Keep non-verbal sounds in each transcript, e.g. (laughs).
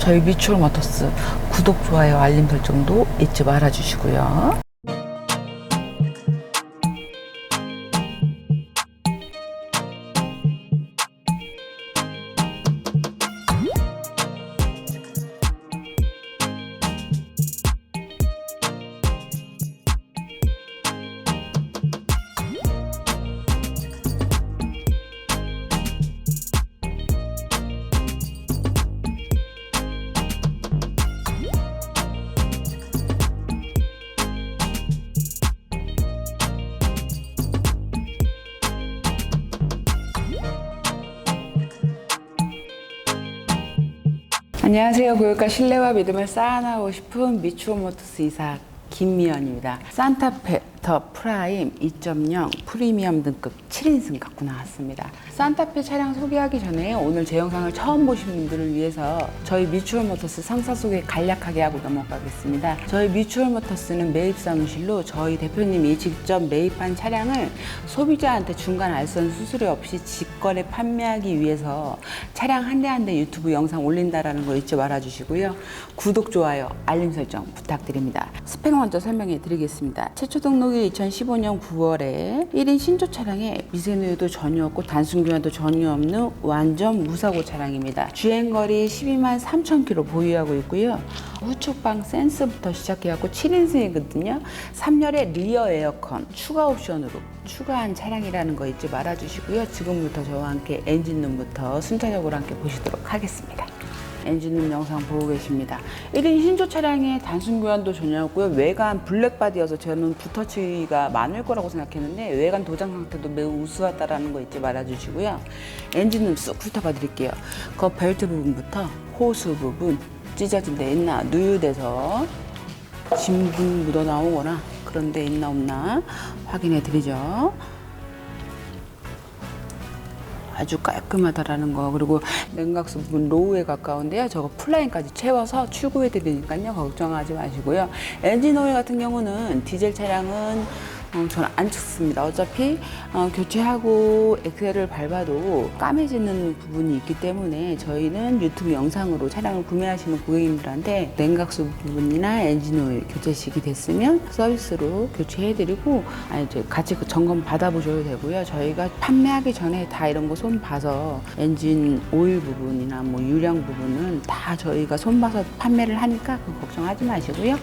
저희 미추홀 모터스 구독, 좋아요, 알림 설정도 잊지 말아 주시고요. 안녕하세요. 고객과 신뢰와 믿음을 쌓아나가고 싶은 미추홀 모터스 이사 김미연입니다. 산타페 더 프라임 2.0 프리미엄 등급 7인승 갖고 나왔습니다. 산타페 차량 소개하기 전에 오늘 제 영상을 처음 보신 분들을 위해서 저희 미추홀 모터스 상사 소개 간략하게 하고 넘어가겠습니다. 저희 미추홀 모터스는 매입 사무실로 저희 대표님이 직접 매입한 차량을 소비자한테 중간 알선 수수료 없이 직거래 판매하기 위해서 차량 한 대 한 대 유튜브 영상 올린다라는 거 잊지 말아 주시고요. 구독, 좋아요, 알림 설정 부탁드립니다. 스펙 먼저 설명해 드리겠습니다. 최초 등록 이 2015년 9월에 1인 신조 차량에 미세누유도 전혀 없고 단순교환도 전혀 없는 완전 무사고 차량입니다. 주행거리 12만 3천 킬로 보유하고 있고요. 후측방 센스부터 시작해갖고 7인승이거든요. 3열의 리어 에어컨 추가 옵션으로 추가한 차량이라는 거 잊지 말아주시고요. 지금부터 저와 함께 엔진룸부터 순차적으로 함께 보시도록 하겠습니다. 엔진룸 영상 보고 계십니다. 1인 신조 차량의 단순 교환도 전혀 없고요. 외관 블랙바디여서 저는 붓터치가 많을 거라고 생각했는데 외관 도장 상태도 매우 우수하다라는 거 잊지 말아주시고요. 엔진룸 쑥 훑어봐 드릴게요. 그 벨트 부분부터 호수 부분 찢어진 데 있나 누유돼서 진분 묻어 나오거나 그런 데 있나 없나 확인해 드리죠. 아주 깔끔하다라는 거. 그리고 냉각수 부분 로우에 가까운데요. 저거 플라인까지 채워서 출고해 드리니까요. 걱정하지 마시고요. 엔진 오일 같은 경우는 디젤 차량은 어, 저는 안 찍습니다. 어차피 어, 교체하고 엑셀을 밟아도 까매지는 부분이 있기 때문에 저희는 유튜브 영상으로 차량을 구매하시는 고객님들한테 냉각수 부분이나 엔진 오일 교체 시기 됐으면 서비스로 교체해드리고 아니 저 같이 그 점검 받아보셔도 되고요. 저희가 판매하기 전에 다 이런 거 손 봐서 엔진 오일 부분이나 뭐 유량 부분은 다 저희가 손 봐서 판매를 하니까 그 걱정하지 마시고요.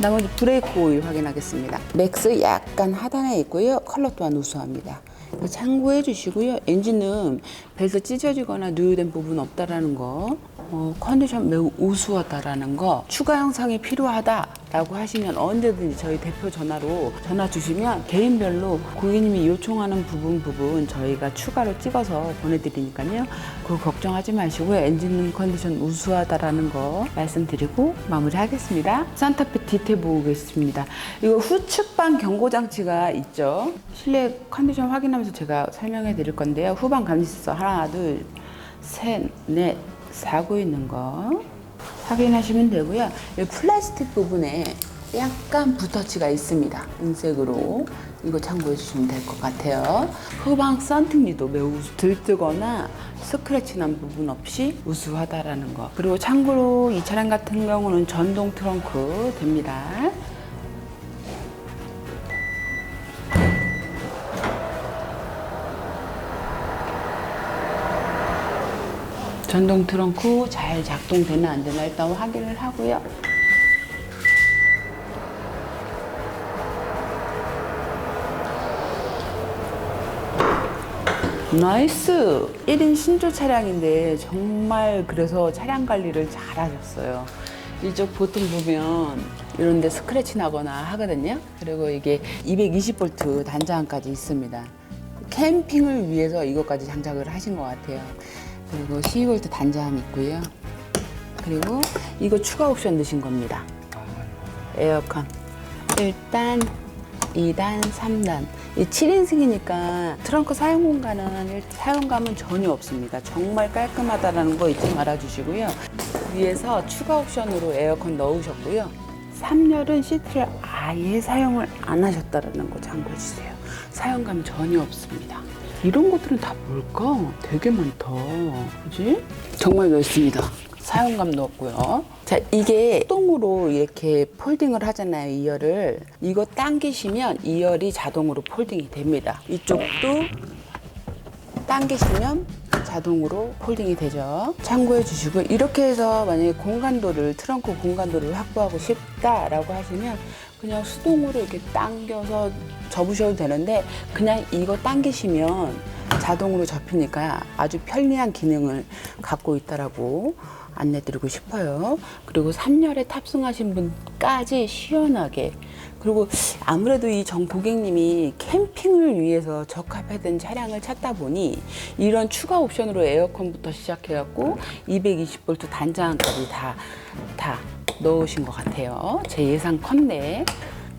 나머지 브레이크 오일 확인하겠습니다. 맥스 약간 하단에 있고요. 컬러 또한 우수합니다. 참고해 주시고요. 엔진은 벨트 찢어지거나 누유된 부분 없다라는 거, 어, 컨디션 매우 우수하다라는 거, 추가 영상이 필요하다라고 하시면 언제든지 저희 대표 전화로 전화 주시면 개인별로 고객님이 요청하는 부분 부분 저희가 추가로 찍어서 보내드리니까요. 그거 걱정하지 마시고요. 엔진 컨디션 우수하다라는 거 말씀드리고 마무리하겠습니다. 산타페 디테일 보고 계십니다. 이거 후측방 경고 장치가 있죠. 실내 컨디션 확인하면서 제가 설명해 드릴 건데요. 후방 감지 센서 하나, 둘, 셋, 넷, 사고 있는 거 확인하시면 되고요. 이 플라스틱 부분에 약간 붓터치가 있습니다. 은색으로 이거 참고해 주시면 될 것 같아요. 후방 썬팅리도 매우 들뜨거나 스크래치 난 부분 없이 우수하다라는 거. 그리고 참고로 이 차량 같은 경우는 전동 트렁크 됩니다. 전동 트렁크 잘 작동되나 안 되나 일단 확인을 하고요. 나이스! 1인 신조 차량인데 정말 그래서 차량 관리를 잘 하셨어요. 이쪽 보통 보면 이런 데 스크래치 나거나 하거든요. 그리고 이게 220V 단자함까지 있습니다. 캠핑을 위해서 이것까지 장착을 하신 것 같아요. 그리고 12V 단자함 있고요. 그리고 이거 추가 옵션 넣으신 겁니다. 에어컨. 1단, 2단, 3단. 이 7인승이니까 트렁크 사용 공간은 일- 사용감은 전혀 없습니다. 정말 깔끔하다는 거 잊지 말아 주시고요. 위에서 추가 옵션으로 에어컨 넣으셨고요. 3열은 시트를 아예 사용을 안 하셨다는 거 참고해 주세요. 사용감 전혀 없습니다. 이런 것들은 다 뭘까? 되게 많다. 그지? 정말 넓습니다. 사용감도 없고요. 자, 이게 수동으로 이렇게 폴딩을 하잖아요, 이열을. 이거 당기시면 이열이 자동으로 폴딩이 됩니다. 이쪽도 당기시면 자동으로 폴딩이 되죠. 참고해 주시고 이렇게 해서 만약에 공간도를 트렁크 공간도를 확보하고 싶다라고 하시면 그냥 수동으로 이렇게 당겨서 접으셔도 되는데 그냥 이거 당기시면 자동으로 접히니까 아주 편리한 기능을 갖고 있다라고 안내드리고 싶어요. 그리고 3열에 탑승하신 분까지 시원하게 그리고 아무래도 이 정 고객님이 캠핑을 위해서 적합하던 차량을 찾다 보니 이런 추가 옵션으로 에어컨부터 시작해갖고 220V 단장까지 다, 다 넣으신 것 같아요. 제 예상 컨대.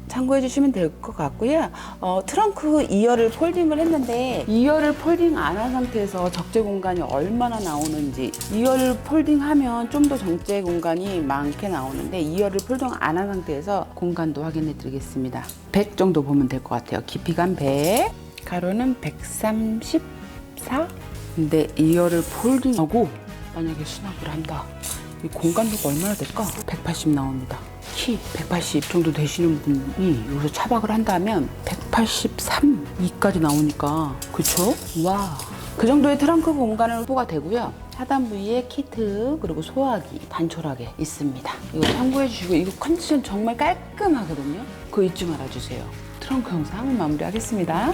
참고해 주시면 될 것 같고요. 어, 트렁크 2열을 폴딩을 했는데 2열을 폴딩 안 한 상태에서 적재 공간이 얼마나 나오는지 2열을 폴딩하면 좀 더 적재 공간이 많게 나오는데 2열을 폴딩 안 한 상태에서 공간도 확인해 드리겠습니다. 100 정도 보면 될 것 같아요. 깊이가 100, 가로는 134. 근데 2열을 폴딩하고 만약에 수납을 한다. 이 공간도가 얼마나 될까? 180 나옵니다. 키 180 정도 되시는 분이 여기서 차박을 한다면 183, 2까지 나오니까 그쵸? 와. 그 정도의 트렁크 공간을 확보가 되고요. 하단 부위에 키트 그리고 소화기 단촐하게 있습니다. 이거 참고해 주시고 이거 컨디션 정말 깔끔하거든요. 그거 잊지 말아주세요. 트렁크 영상 마무리하겠습니다.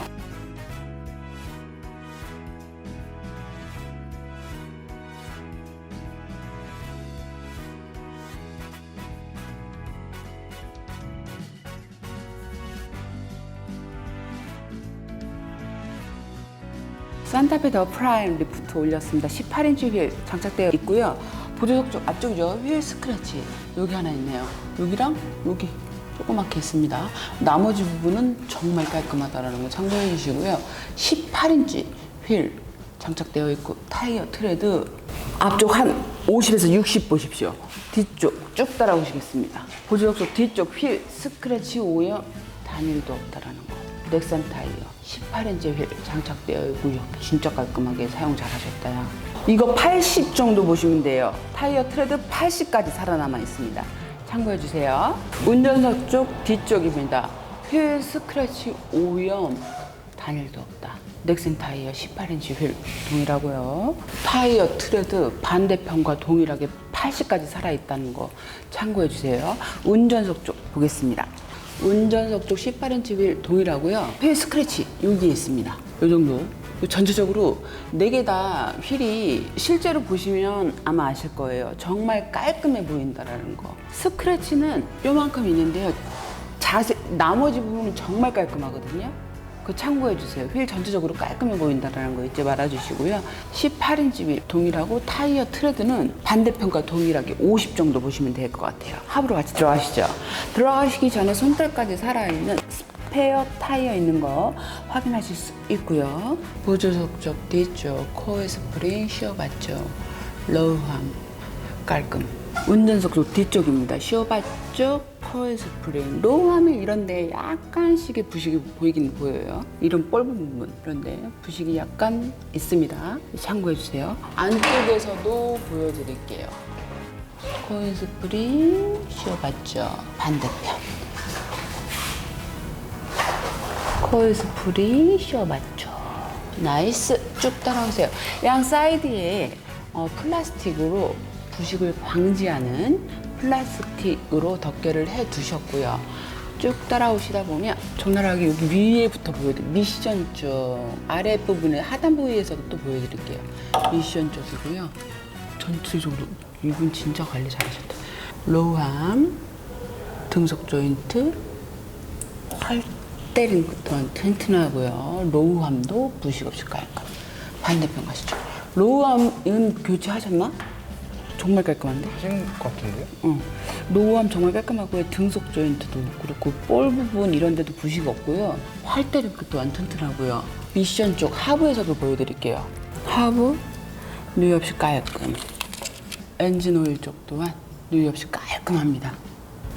산타페 더 프라임 리프트 올렸습니다. 18인치 휠 장착되어 있고요. 보조석 쪽 앞쪽이죠. 휠 스크래치 여기 하나 있네요. 여기랑 여기 조그맣게 있습니다. 나머지 부분은 정말 깔끔하다라는 거 참고해 주시고요. 18인치 휠 장착되어 있고 타이어 트레드 앞쪽 한 50에서 60 보십시오. 뒤쪽 쭉 따라오시겠습니다. 보조석 쪽 뒤쪽 휠 스크래치 오염 단일도 없다라는 거. 넥산 타이어 18인치 휠 장착되어 있고요. 진짜 깔끔하게 사용 잘 하셨다. 야 이거 80 정도 보시면 돼요. 타이어 트레드 80까지 살아남아 있습니다. 참고해 주세요. 운전석 쪽 뒤쪽입니다. 휠 스크래치 오염 단일도 없다. 넥슨 타이어 18인치 휠 동일하고요. 타이어 트레드 반대편과 동일하게 80까지 살아있다는 거 참고해 주세요. 운전석 쪽 보겠습니다. 운전석 쪽 18인치 휠 동일하고요. 휠 스크래치 여기에 있습니다. 이 정도. 전체적으로 네 개 다 휠이 실제로 보시면 아마 아실 거예요. 정말 깔끔해 보인다라는 거. 스크래치는 요만큼 있는데요. 자세 나머지 부분은 정말 깔끔하거든요. 그 참고해 주세요. 휠 전체적으로 깔끔해 보인다라는 거 잊지 말아 주시고요. 18인치 휠 동일하고 타이어 트레드는 반대편과 동일하게 50 정도 보시면 될 것 같아요. 합으로 같이 들어가시죠. 들어가시기 전에 손떨까지 살아있는 스페어 타이어 있는 거 확인하실 수 있고요. 보조석 쪽 뒤쪽 코어 스프링 씌워봤죠. 러우함 깔끔. 운전석 쪽 뒤쪽입니다. 씌워봤죠. 코어 스프링. 로우함이 이런데 약간씩의 부식이 보이긴 보여요. 이런 뻘 부분 이런데 부식이 약간 있습니다. 참고해 주세요. 안쪽에서도 보여드릴게요. 코인 스프링 씌워봤죠. 반대편. 코일 스프링 씌워봤죠. 나이스. 쭉 따라오세요. 양 사이드에 어, 플라스틱으로 부식을 방지하는 플라스틱으로 덮개를 해 두셨고요. 쭉 따라오시다 보면 적나라하게 여기 위에부터 보여드릴게요. 미션 쪽 아랫부분에 하단 부위에서도 또 보여드릴게요. 미션 쪽이고요. 전체적으로 이분 진짜 관리 잘하셨다. 로우함, 등속 조인트, 팔 때리는 것도 튼튼하고요. 로우함도 부식 없이 깔끔. 반대편 가시죠. 로우함은 교체하셨나? 정말 깔끔한데? 하신 것 같은데요? 어. 로우함 정말 깔끔하고요. 등속 조인트도 그렇고 볼 부분 이런 데도 부식 없고요. 활 때리는 것도 안 튼튼하고요. 미션 쪽 하부에서도 보여드릴게요. 하부 누이 없이 깔끔. 엔진 오일 쪽 또한 누이 없이 깔끔합니다.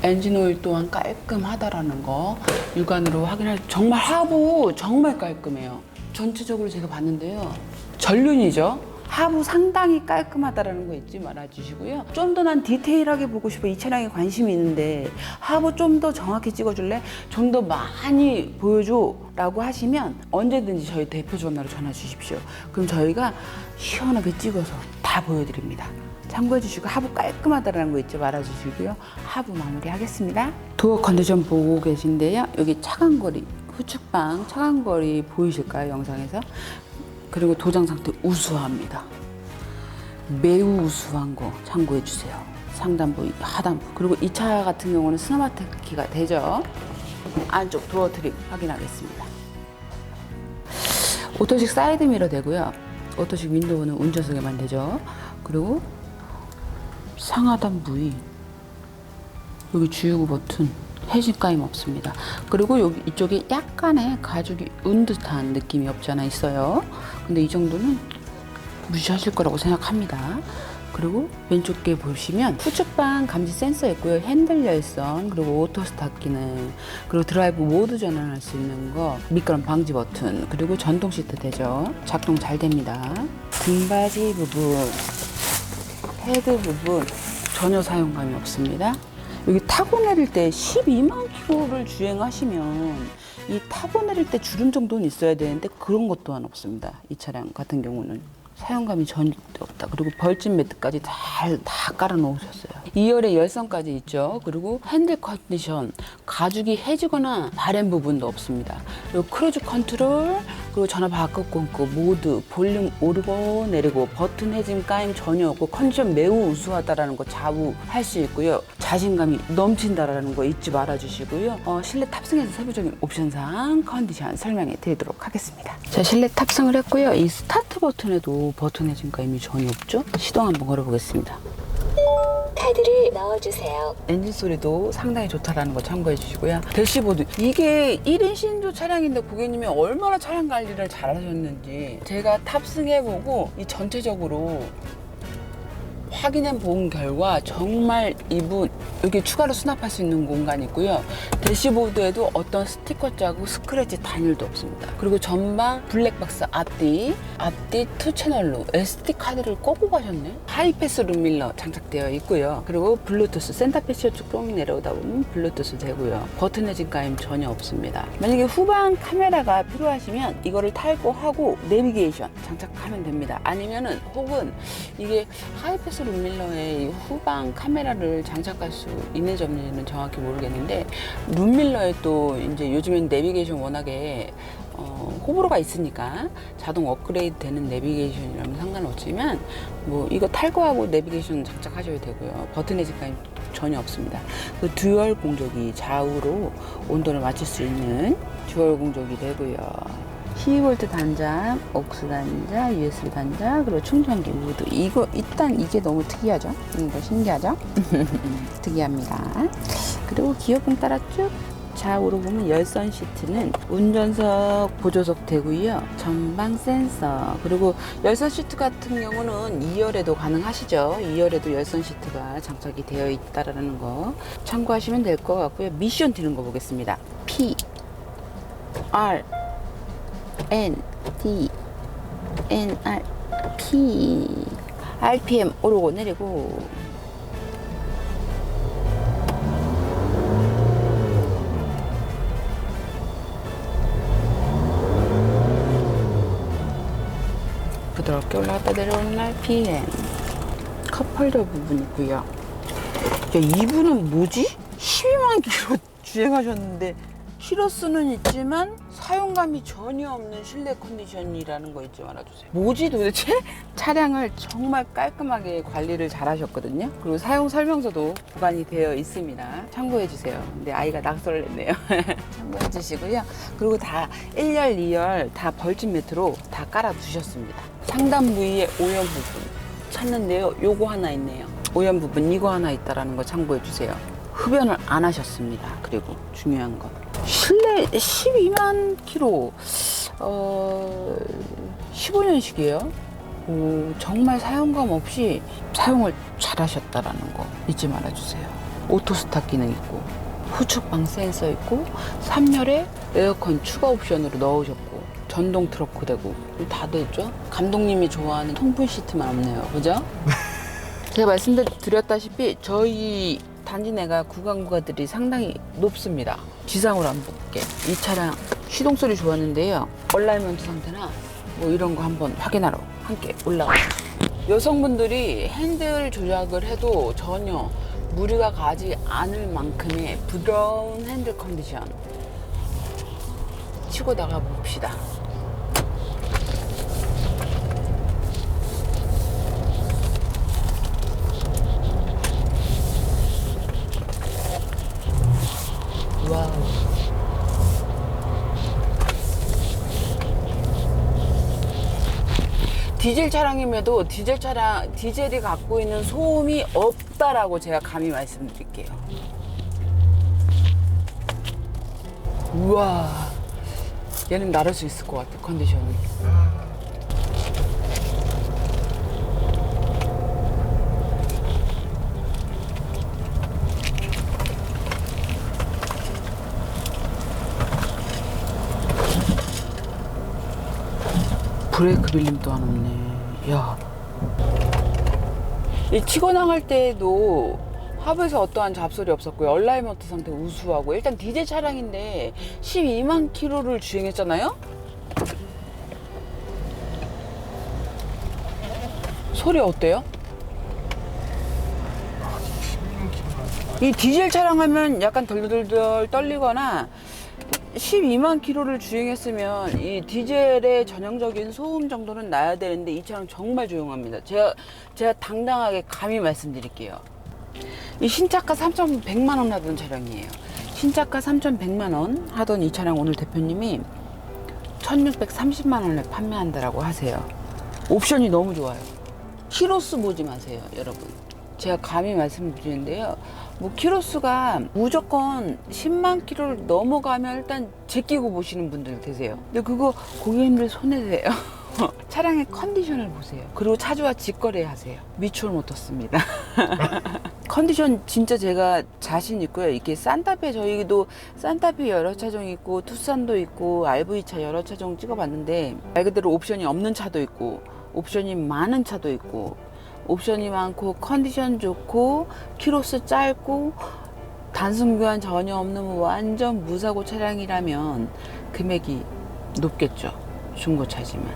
엔진 오일 또한 깔끔하다라는 거 육안으로 확인할 정말 하부 정말 깔끔해요. 전체적으로 제가 봤는데요. 전륜이죠. 하부 상당히 깔끔하다라는 거 잊지 말아주시고요. 좀 더 난 디테일하게 보고 싶어 이 차량에 관심이 있는데 하부 좀 더 정확히 찍어줄래? 좀 더 많이 보여줘 라고 하시면 언제든지 저희 대표 전화로 전화 주십시오. 그럼 저희가 시원하게 찍어서 다 보여드립니다. 참고해 주시고 하부 깔끔하다라는 거 잊지 말아 주시고요. 하부 마무리 하겠습니다. 도어 컨디션 보고 계신데요. 여기 차간 거리 후측방 차간 거리 보이실까요? 영상에서 그리고 도장 상태 우수합니다. 매우 우수한 거 참고해 주세요. 상단부, 하단부. 그리고 이 차 같은 경우는 스마트 키가 되죠. 안쪽 도어 트림 확인하겠습니다. 오토식 사이드 미러 되고요. 오토식 윈도우는 운전석에만 되죠. 그리고 상하단 부위 여기 주유구 버튼 해진감임 없습니다. 그리고 여기 이쪽에 약간의 가죽이 운 듯한 느낌이 없지 않아 있어요. 근데 이 정도는 무시하실 거라고 생각합니다. 그리고 왼쪽 에 보시면 후측방 감지 센서 있고요. 핸들 열선, 그리고 오토 스타트 기능, 그리고 드라이브 모드 전환할 수 있는 거, 미끄럼 방지 버튼, 그리고 전동 시트 되죠. 작동 잘 됩니다. 등받이 부분, 헤드 부분 전혀 사용감이 없습니다. 여기 타고 내릴 때 12만 킬로를 주행하시면 이 타고 내릴 때 주름 정도는 있어야 되는데 그런 것 또한 없습니다. 이 차량 같은 경우는 사용감이 전혀 없다. 그리고 벌집 매트까지 잘 다 깔아 놓으셨어요. 2열에 열선까지 있죠. 그리고 핸들 컨디션 가죽이 해지거나 바램 부분도 없습니다. 그리고 크루즈 컨트롤 그리고 전화 바꿔 끊고 모드 볼륨 오르고 내리고 버튼 해짐 까임 전혀 없고 컨디션 매우 우수하다라는 거 자부할 수 있고요. 자신감이 넘친다라는 거 잊지 말아 주시고요. 어, 실내 탑승에서 세부적인 옵션상 컨디션 설명해 드리도록 하겠습니다. 자, 실내 탑승을 했고요. 이 스타트 버튼에도 버튼 해짐 까임이 전혀 없죠. 시동 한번 걸어 보겠습니다. 카드를 넣어주세요. 엔진 소리도 상당히 좋다라는 거 참고해 주시고요. 대시보드 이게 1인 신조 차량인데 고객님이 얼마나 차량 관리를 잘하셨는지 제가 탑승해보고 이 전체적으로 확인해 본 결과 정말 이분 여기 추가로 수납할 수 있는 공간이 있고요. 대시보드에도 어떤 스티커 자국, 스크래치 단일도 없습니다. 그리고 전방 블랙박스 앞뒤, 앞뒤 투 채널로 SD 카드를 꽂고 가셨네. 하이패스 룸밀러 장착되어 있고요. 그리고 블루투스 센터 패시어 쭉 내려오다 보면 블루투스 되고요. 버튼 해진 가임 전혀 없습니다. 만약에 후방 카메라가 필요하시면 이거를 탈거 하고 내비게이션 장착하면 됩니다. 아니면은 혹은 이게 하이패스 룸밀러에 이 후방 카메라를 장착할 수 있는지 없는지는 정확히 모르겠는데 룸밀러에 또 이제 요즘엔 내비게이션 워낙에 어, 호불호가 있으니까 자동 업그레이드 되는 내비게이션이라면 상관없지만 뭐 이거 탈거하고 내비게이션 장착하셔야 되고요. 버튼 해직감이 전혀 없습니다. 그 듀얼 공조기 좌우로 온도를 맞출 수 있는 듀얼 공조기 되고요. 12V 단자, 옥스 단자, USB 단자, 그리고 충전기 모두 이거 일단 이게 너무 특이하죠? 이거 신기하죠? (laughs) 특이합니다. 그리고 기어봉 따라 쭉 좌우로 보면 열선 시트는 운전석 보조석 되고요. 전방 센서 그리고 열선 시트 같은 경우는 2열에도 가능하시죠. 2열에도 열선 시트가 장착이 되어 있다라는 거 참고하시면 될 것 같고요. 미션 드는 거 보겠습니다. P R N D N R P RPM 오르고 내리고 부드럽게 올라갔다 내려오는 RPM 컵홀더 부분이고요. 야, 이분은 뭐지? 12만 킬로 (laughs) 주행하셨는데 키로수는 있지만 사용감이 전혀 없는 실내 컨디션이라는 거 잊지 말아주세요. 뭐지 도대체? (laughs) 차량을 정말 깔끔하게 관리를 잘 하셨거든요. 그리고 사용 설명서도 보관이 되어 있습니다. 참고해 주세요. 근데 아이가 낙서를 했네요. (laughs) 참고해 주시고요. 그리고 다 1열, 2열 다 벌집 매트로 다 깔아 두셨습니다. 상단 부위에 오염 부분 찾는데요. 요거 하나 있네요. 오염 부분 이거 하나 있다라는 거 참고해 주세요. 흡연을 안 하셨습니다. 그리고 중요한 거. 실내 12만 킬로, 어, 15년식이에요. 오, 정말 사용감 없이 사용을 잘 하셨다라는 거 잊지 말아주세요. 오토 스탑 기능 있고, 후측방 센서 있고, 3열에 에어컨 추가 옵션으로 넣으셨고, 전동 트럭도 되고 다 되죠. 감독님이 좋아하는 통풍 시트만 없네요. 그죠? (laughs) 제가 말씀드렸다시피 저희 단지 내가 구간구가들이 상당히 높습니다. 지상으로 한번 볼게. 이 차량 시동 소리 좋았는데요. 얼라이먼트 상태나 뭐 이런 거 한번 확인하러 함께 올라가요. 여성분들이 핸들 조작을 해도 전혀 무리가 가지 않을 만큼의 부드러운 핸들 컨디션 치고 나가 봅시다. 와우. 디젤 차량임에도 디젤 차량, 디젤이 갖고 있는 소음이 없다라고 제가 감히 말씀드릴게요. 우와. 얘는 나를 수 있을 것 같아, 컨디션이. 브레이크 빌림 또한 없네. 야. 이 치고 나갈 때에도 하부에서 어떠한 잡소리 없었고요. 얼라이먼트 상태 우수하고 일단 디젤 차량인데 12만 킬로를 주행했잖아요. 소리 어때요? 이 디젤 차량 하면 약간 덜덜덜 떨리거나 12만 킬로를 주행했으면 이 디젤의 전형적인 소음 정도는 나야 되는데 이 차량 정말 조용합니다. 제가 제가 당당하게 감히 말씀드릴게요. 이 신차가 3,100만 원 하던 차량이에요. 신차가 3,100만 원 하던 이 차량 오늘 대표님이 1,630만 원에 판매한다라고 하세요. 옵션이 너무 좋아요. 키로수 보지 마세요, 여러분. 제가 감히 말씀드리는데요. 뭐 키로수가 무조건 10만 키로를 넘어가면 일단 제끼고 보시는 분들 계세요. 근데 그거 고객님들 손해세요. (laughs) 차량의 컨디션을 보세요. 그리고 차주와 직거래 하세요. 미추홀 모터스입니다. (laughs) 컨디션 진짜 제가 자신 있고요. 이게 산타페 저희도 산타페 여러 차종 있고 투싼도 있고 RV차 여러 차종 찍어봤는데 말 그대로 옵션이 없는 차도 있고 옵션이 많은 차도 있고 옵션이 많고 컨디션 좋고 키로수 짧고 단순 교환 전혀 없는 완전 무사고 차량이라면 금액이 높겠죠. 중고차지만.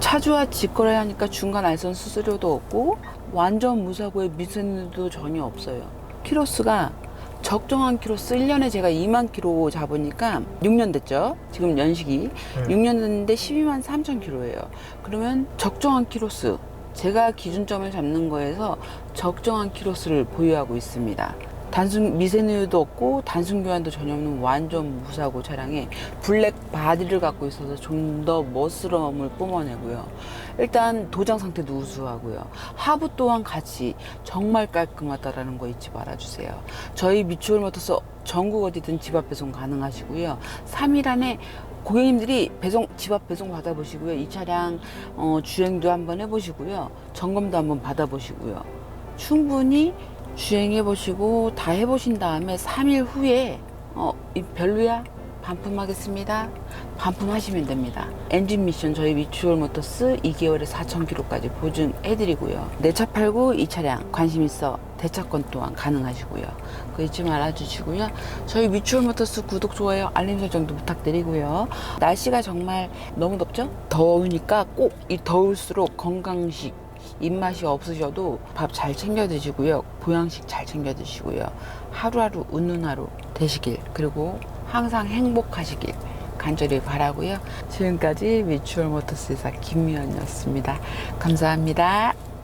차주와 직거래 하니까 중간 알선 수수료도 없고 완전 무사고에 미세누도 전혀 없어요. 키로수가 적정한 키로수 1년에 제가 2만 키로 잡으니까 6년 됐죠. 지금 연식이 6년 됐는데 12만 3천 키로예요. 그러면 적정한 키로수 제가 기준점을 잡는 거에서 적정한 키로수를 보유하고 있습니다. 단순 미세누유도 없고 단순 교환도 전혀 없는 완전 무사고 차량에 블랙 바디를 갖고 있어서 좀 더 멋스러움을 뿜어내고요. 일단 도장 상태도 우수하고요. 하부 또한 같이 정말 깔끔하다라는 거 잊지 말아주세요. 저희 미추홀 모터스 전국 어디든 집 앞 배송 가능하시고요. 3일 안에 고객님들이 배송 집 앞 배송 받아보시고요. 이 차량 어, 주행도 한번 해보시고요. 점검도 한번 받아보시고요. 충분히 주행해 보시고 다 해보신 다음에 3일 후에 어, 이 별로야? 반품하겠습니다. 반품하시면 됩니다. 엔진 미션 저희 미추홀 모터스 2개월에 4,000km까지 보증해드리고요. 내 차 팔고 이 차량 관심 있어 대차권 또한 가능하시고요. 그거 잊지 말아주시고요. 저희 미추홀 모터스 구독, 좋아요, 알림 설정도 부탁드리고요. 날씨가 정말 너무 덥죠? 더우니까 꼭 이 더울수록 건강식 입맛이 없으셔도 밥 잘 챙겨 드시고요. 보양식 잘 챙겨 드시고요. 하루하루 웃는 하루 되시길 그리고 항상 행복하시길 간절히 바라고요. 지금까지 미추홀 모터스사 김미연이었습니다. 감사합니다.